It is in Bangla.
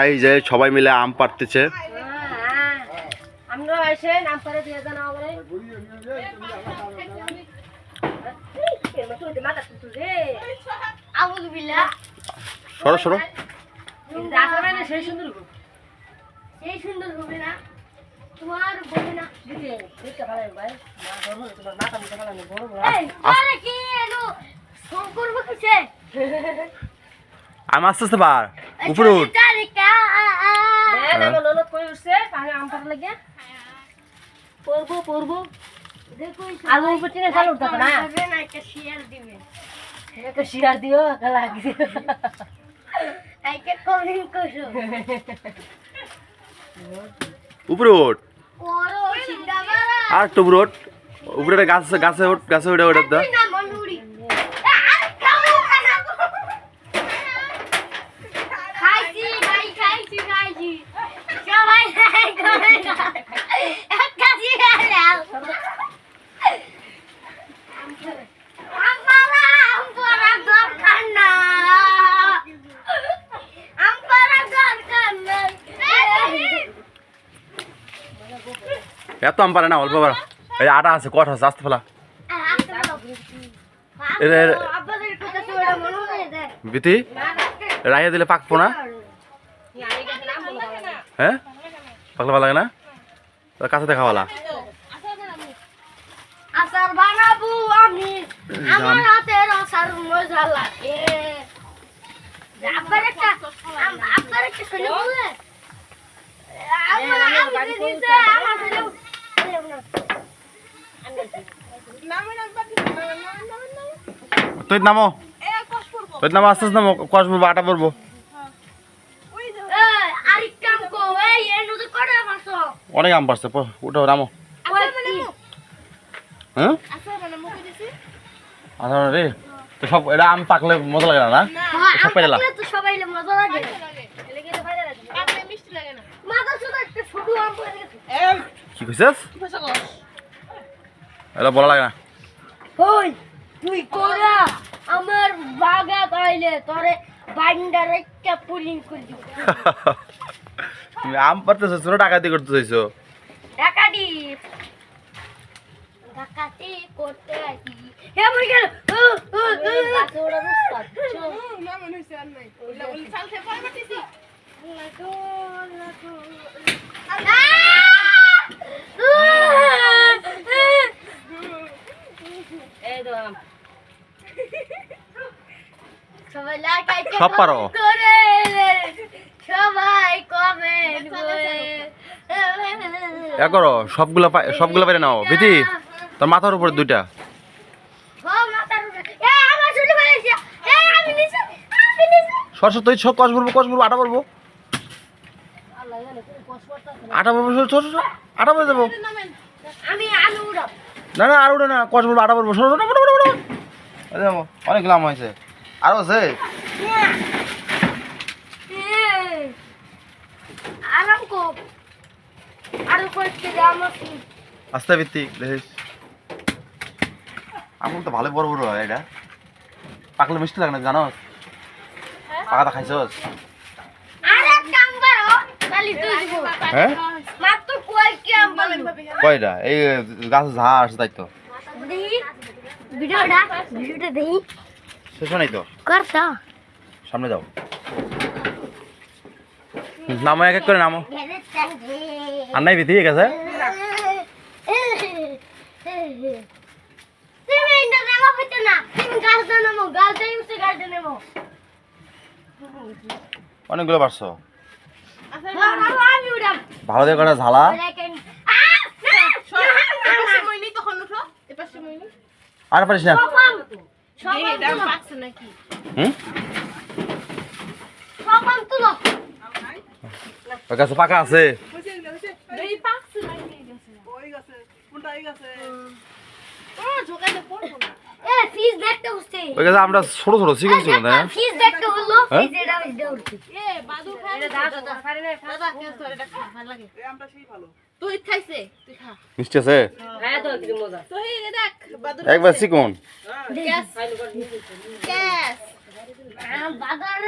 এই যে সবাই মিলে আম পাড়তেছে। সরো সরো। সেই সুন্দর সেই সুন্দর হবে না। তোমার বলে না দিদি দেখতে ভালো ভাই। মা ধর্ম তোমার মাথা মুখে ভালো বড় বড় আরে কি এলো? ফোন করব কিসে? আম আস্তে আস্তে বার উপরে উঠ। তারিকা না না ননদ কই উঠছে? কাহে আম পাতা লাগে। পড়ব পড়ব। আলু উপর টিনে চালু উঠতে না? না একটা শিয়ার দিবে? একটা শিয়ার দিও করো উপরে উঠ। আর টুবরোট উপরে গাছে একটা গাছ গাছে গাছে উঠে উঠে দা না মনুড়ি আর কামু কানা খাইছি ভাই খাইছি খাইছি সবাই খাই করে এক কাজি গেলাম আমারা আমপারা দরকার না আমপারা দরকার না এত আম পারে না, অল্প এই আটা আছে কঠ আছে, আস্তে ফেলা। বিতি রাইয়া দিলে পাকবো না। হ্যাঁ? পাকলে ভালো লাগে না? তো কাছে দেখা ভালা। আমার হাতের আচার মজা লাগে। আপনার একটা আপনার একটা ছেলে তুই নামো। তুই নামো আস্তে নামো কষ পড়ব আটা পড়ব অনেক আম পারছে উঠো নামো। হ্যাঁ? আচ্ছা রে তো সব এটা আম পাকলে মজা লাগে না না? সব মজা লাগে মাথা শুধু একটা ছোট আম পড়ে গেছে কি কইছিস এটা বলা লাগে না। ওই তুই কোরা আমার বাগা কইলে তোরে বান্ডার একটা পুলিং করে দিব। তুমি আম পারতেছো ছোট ডাকাতি করতে চাইছো। ডাকাতি? ডাকাতি করতে আছি হে মরে গেল। ও ও ও। বাসোড়া রুস্তা সবাই লাগাইতে সব পারো? করে কবে এ করো সবগুলা সবগুলা পেরে নাও। বিতি তোর মাথার উপরে দুইটা। তুই সব কষ পড়ব কষ পড়ব আটা পড়ব? আটা সর, আটা পড়ে দেবো না না আর ওটা না কষ পড়ব আটা পড়ব সর অনেক লাম হয়েছে। আরও আছে আস্তে ভিত্তি দেখিস। আমুল তো ভালো বড় বড় হয় এটা। পাকলে মিষ্টি লাগে না জানো পাকাটা খাইছস? হ্যাঁ? কয়টা? এই গাছ ঝা আছে তাই তো। ভিডিওটা ভিডিওটা দেখি। শেষ নাই তো? সামনে যাও। নামো এক এক করে নামো। আর নাই বিধি গাছ অনেকগুলো পারছ ভালো দিয়ে ঝালা। আর পারিস না। হুম? পাকা আছে। আমরা ছোট ছোট শিখেছি ছিল না ফিস দেখতে হলো? ফিস এটা উঠে উঠছে। তুই খাইছে? তুই খা। মিষ্টি আছে? তুই দেখ বাদুর একবার শিখুন। গ্যাস। বাগানে